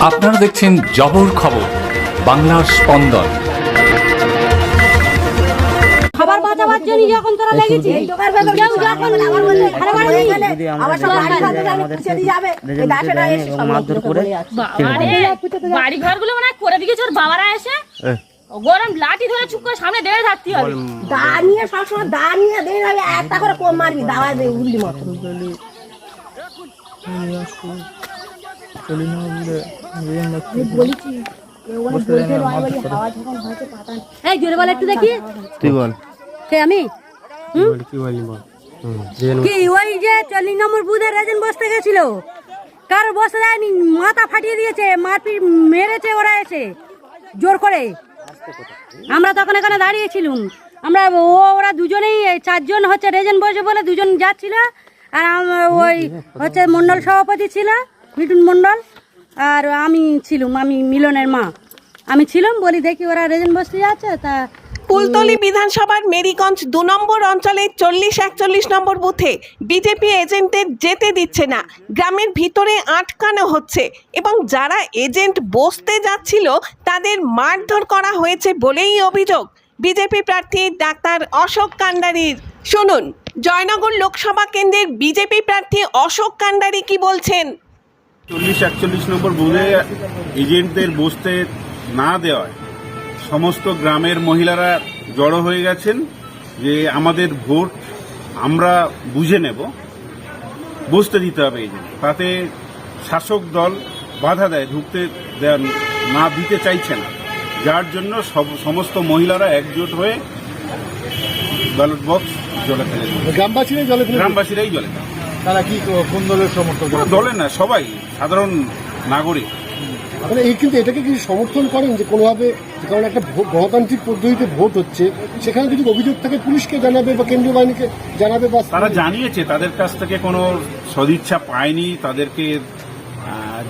আপনারা দেখছেন জবর খবর বাংলার স্পন্দন। খাবার বাঁচাবার জন্য যখন তোরা লেগেছিস কেউ যখন ঘরে বাড়ি মারধর করে বাড়ি ঘরগুলো মানে করে দিয়েছে ওর বাবারা এসে গরম লাঠি ধরে চুপ করে সামনে দেড়ে থাকতে হবে। দা নিয়ে সবসময় দা নিয়ে যাবে একটা করে কম মারবি দাওয়া দিয়ে উল্লি মতো এই জোরে বল একটু দেখি। তুই বল। কে আমি? কি ওই যে চল্লিশ নম্বর বুধের রেজন বসতে গেছিল? কার বসতে দেয়নি মাথা ফাটিয়ে দিয়েছে মারপিট মেরেছে ওরা এসে জোর করে। আমরা তখন এখানে দাঁড়িয়েছিলাম। আমরা ও ওরা দুজনেই চারজন হচ্ছে রেজন বসে বলে দুজন যাচ্ছিল আর ওই হচ্ছে মন্ডল সভাপতি ছিল। মিঠুন মন্ডল আর আমি ছিলাম, আমি মিলনের মা। আমি ছিলাম বলি, দেখি ওরা রেজন বসতে যাচ্ছে তা কুলতলি বিধানসভার মেরিগঞ্জ দু নম্বর অঞ্চলে চল্লিশ একচল্লিশ নম্বর বুথে বিজেপি এজেন্টদের যেতে দিচ্ছে না। গ্রামের ভিতরে আটকানো হচ্ছে এবং যারা এজেন্ট বসতে যাচ্ছিল তাদের মারধর করা হয়েছে বলেই অভিযোগ। বিজেপি প্রার্থী ডাক্তার অশোক কান্ডারির। শুনুন, জয়নগর লোকসভা কেন্দ্রের বিজেপি প্রার্থী অশোক কান্ডারি কি বলছেন? চল্লিশ একচল্লিশ নম্বর বুথে এজেন্টদের বসতে না দেওয়ায় সমস্ত গ্রামের মহিলারা জড়ো হয়ে গেছেন যে আমাদের ভোট আমরা বুঝে নেব বসতে দিতে হবে এজেন্ট। তাতে শাসক দল বাধা দেয় ঢুকতে দেন না দিতে চাইছে না। যার জন্য সমস্ত মহিলারা একজোট হয়ে ব্যালট বক্স জলে ফেলে গ্রামবাসীরাই জলে গ্রামবাসীরাই জলে। তারা কি কোন দলের সমর্থক? দলে না সবাই। সাধারণ নাগরিক। মানে এই কিন্তু এটাকে কি সমর্থন করেন যে কোনোভাবে কারণ একটা গণতান্ত্রিক পদ্ধতিতে ভোট হচ্ছে সেখানে যদি অভিযোগ থাকে পুলিশকে জানাবে বা কেন্দ্রীয় বাহিনীকে জানাবে বা তারা জানিয়েছে তাদের কাছ থেকে কোনো সদিচ্ছা পায়নি তাদেরকে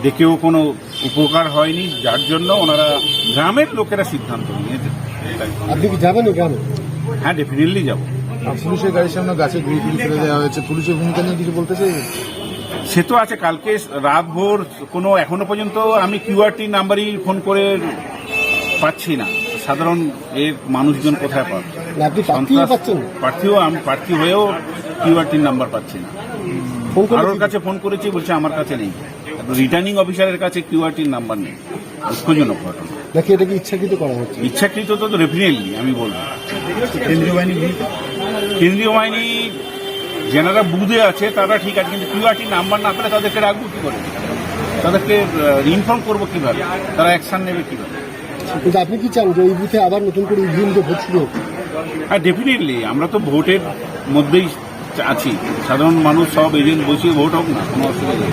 ডেকেও কোনো উপকার হয়নি যার জন্য ওনারা গ্রামের লোকেরা সিদ্ধান্ত নিয়েছে। আপনি কি যাবেন গ্রামে? হ্যাঁ ডেফিনেটলি যাব। পুলিশের গাড়ির সামনে গাছে ঘুরে ঘুরে ফেলে দেওয়া হয়েছে। পুলিশের ভূমিকা নিয়ে কিছু বলতে চাই সে তো আছে কালকে রাত ভোর কোনো এখনও পর্যন্ত আমি কিউআরটি নাম্বারই ফোন করে পাচ্ছি না। সাধারণ এর মানুষজন কোথায় পাবে? প্রার্থীও আমি প্রার্থী হয়েও কিউআরটির নাম্বার পাচ্ছি না। ফোন কারোর কাছে ফোন করেছি বলছে আমার কাছে নেই। রিটার্নিং অফিসারের কাছে কিউআরটির নাম্বার নেই। দুঃখজনক ঘটনা। নাকি এটাকে ইচ্ছাকৃত করা হচ্ছে? ইচ্ছাকৃত তো ডেফিনেটলি আমি বলব। কেন্দ্রীয় বাহিনী কেন্দ্রীয় বাহিনী যেনারা বুধে আছে তারা ঠিক আছে কিন্তু কিউআরটি নাম্বার না পেলে তাদেরকে রাখব কি করে? তাদেরকে ইনফর্ম করব কীভাবে? তারা অ্যাকশন নেবে কীভাবে? কিন্তু আপনি কি চান যে এই বুথে আবার নতুন করে ইভিএম যে ভোট শুরু হোক? হ্যাঁ ডেফিনেটলি আমরা তো ভোটের মধ্যেই আছি। সাধারণ মানুষ সব এজেন্ট বসিয়ে ভোট হোক না কোনো অসুবিধা নেই।